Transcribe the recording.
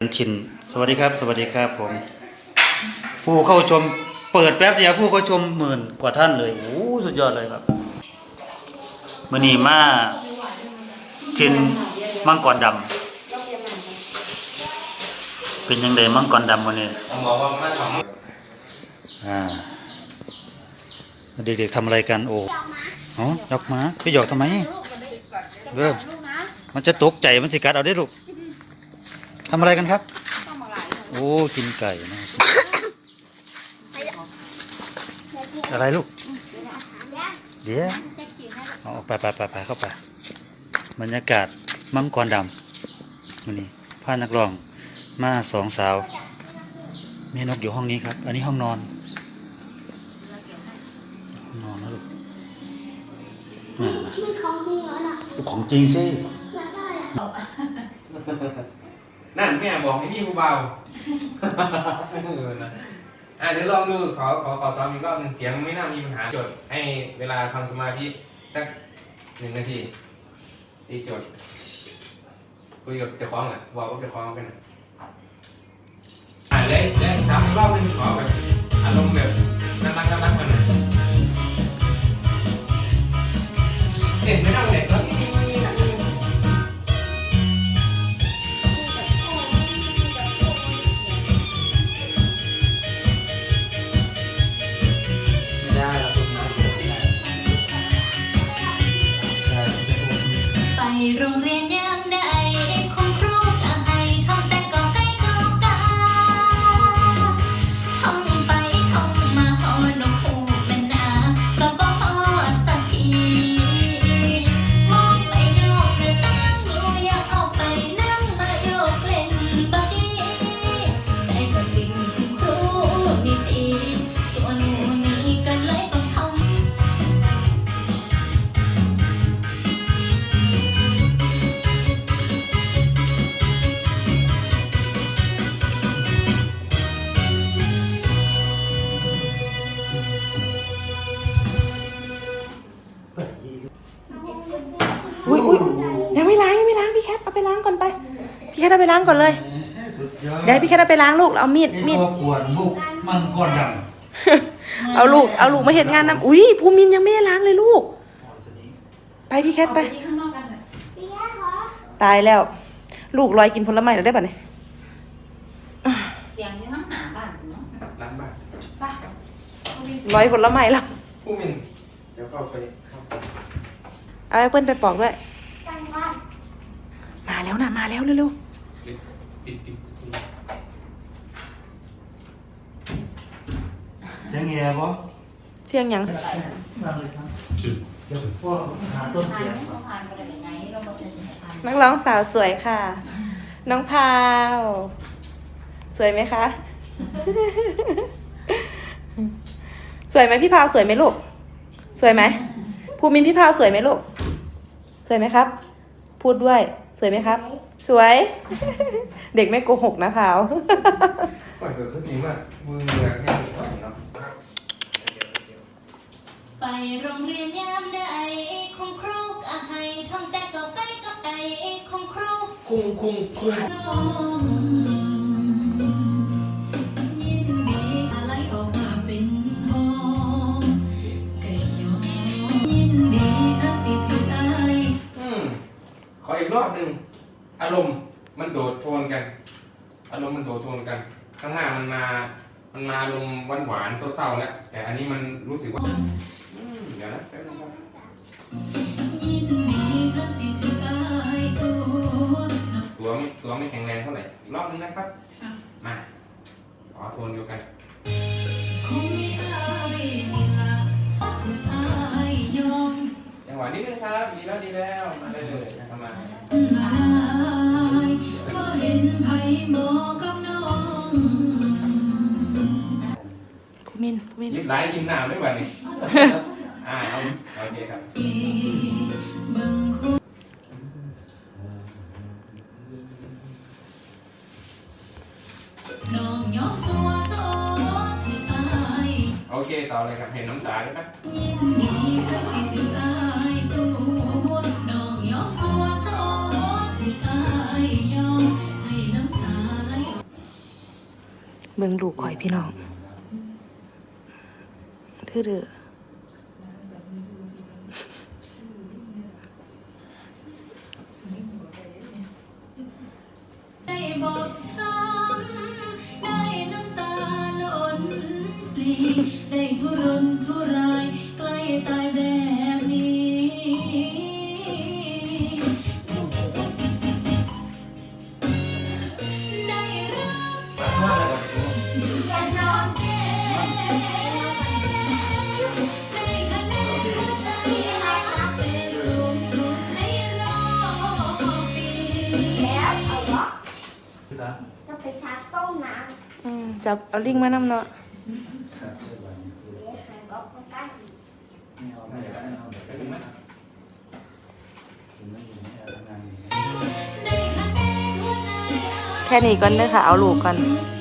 ชินสวัสดีครับ สวัสดีครับผม ผู้เข้าชมเปิดแป๊บเดียวผู้เข้าชมหมื่นกว่าท่านเลยโอ้สุดยอดเลยครับมือนีมาทินมังกรดำเป็นยังไงมังกรดำวันนี้อ่าเด็กๆทำอะไรกันโอ้อ๋อหยกมาไปหยอกทำไมเออมันจะตกใจมันสิกัดเอาได้ลูก ทำอะไรกันครับ โอ้กินไก่นะอะไรลูก เดี๋ยวเอาไปไปไปไปเข้าไปบรรยากาศมังกรดำวันนี้พานักร้องมาสองสาวแม่นกอยู่ห้องนี้ครับ อันนี้ห้องนอนห้องนอนนะลูกอ่ามันของจริงเหรอน่ะลูกของจริงสิแล้วก็อะไร นั่นแม่บอกให้นี่ผู้เบาเออนะอะเดี๋ยวลองดูขอขอขอซ้อมอีกรอบหนึ่งเสียงไม่น่ามีปัญหาจด ให้เวลาทำสมาธิสักหนึ่งนาทีตีจดคุยกับเจ้าของอะบอกว่าเจ้าของเป็นอะอะเลยเลยซ้ำอีกรอบหนึ่งขอแบบอารมณ์แบบ ทเอาไปล้างก่อนเลย สุดยอดเดี๋ยวให้พี่แคทเอาไปล้างลูกเอามีดมีดครอบครัวลูกมังกรดำเอาลูก เอาลูกมาเห็นงานน้ำอุ้ยภูมินยังไม่ได้ล้างเลยลูก ไปพี่แคทไปพี่แย่ขอตายแล้ว ลูกลอยกินผลไม้แล้วได้ป่ะเนี่ยเสียงยังต้องหาบ้านเนาะล้างบ้านลอยผลไม้แล้วผู้มินเดี๋ยวเข้าไปเข้าไปเอาแอปเปิ้ลไปปอกด้วยสั่งบ้านมาแล้วนะมาแล้วเร็ว ปิดปิดปิดปิด เสียงเงียบปะๆเสียงหยังมาเลยครับเดี๋ยวพ่อหาต้นเสียงก่อนผ่านไปได้ยังไงเราบอกจะสิผ่านนักร้องสาวสวยค่ะ น้องพาว สวยไหมคะ สวยไหมพี่พาวสวยไหมลูก สวยไหมภูมินพี่พาวสวยไหมลูก สวยไหมครับ พูดด้วย สวยไหมครับ สวย เด็กไม่โกหกนะพาว ปล่อยเกิดขึ้นจริงว่ามือเรือแค่นี้ก่อนเนาะไป โรงเรียนยามใดคุณครูก็ให้ท่องแต่กอไก่กอไก่คุณครูคุ้งคุ้งคุ้งน้องยินดีอะไรออกมาเป็นห้องไก่ยอยินดีถ้าสิถึงอายอืมขออีกรอบหนึ่งอารมณ์มันโดดโทนกัน อารมณ์มันโดดโทนกัน ข้างหน้ามันมา มันมาอารมณ์หวานหวานๆเศร้าๆแล้วแต่อันนี้มันรู้สึกว่า ค ตัวน้องตัวไม่ตัวไม่แข็งแรงเท่าไหร่อีกรอบนึงนะครับ มาขอโทนเดียวกันคงไม่อายนี่ละคืออายยอมจังหวะนิดนึงครับ ดีแล้วดีแล้วมาได้เลยนะครับมาอายบ่เห็นไผบอกกับน้องภูมินภูมินยิ้มไหลายยิ้มหน้าไม่ไหวนี่ อ่าโอเคครับเบิ่งคนน้องยอมสัวโซที่อายโอเคต่อเลยครับเห็นน้ำตาเลยครับยินดีถ้าสิถึงอายตัวน้องยอมสัวโซที่อายยอมให้น้ำตาไหลเมืองลูกข่อยพี่น้องดื้อเด้อ ได้บอก ช้ำได้น้ำตาล้นปลีได้ทุรน พี่ตาเราไปซักต้มน้อืมจับเอาลิงมานำเนาะครับเรียบร้อยำเดี๋ยวหายบอกมาซักไม่เอาไม่เอาไม่เอาเดี๋ยวไปดูนะถึงไม่อยู่ไม่เอาทำงานอยู่ได้คะแนนหัวใจแค่นี้ก่อนเด้อค่ะ เอาลูกก่อนสุด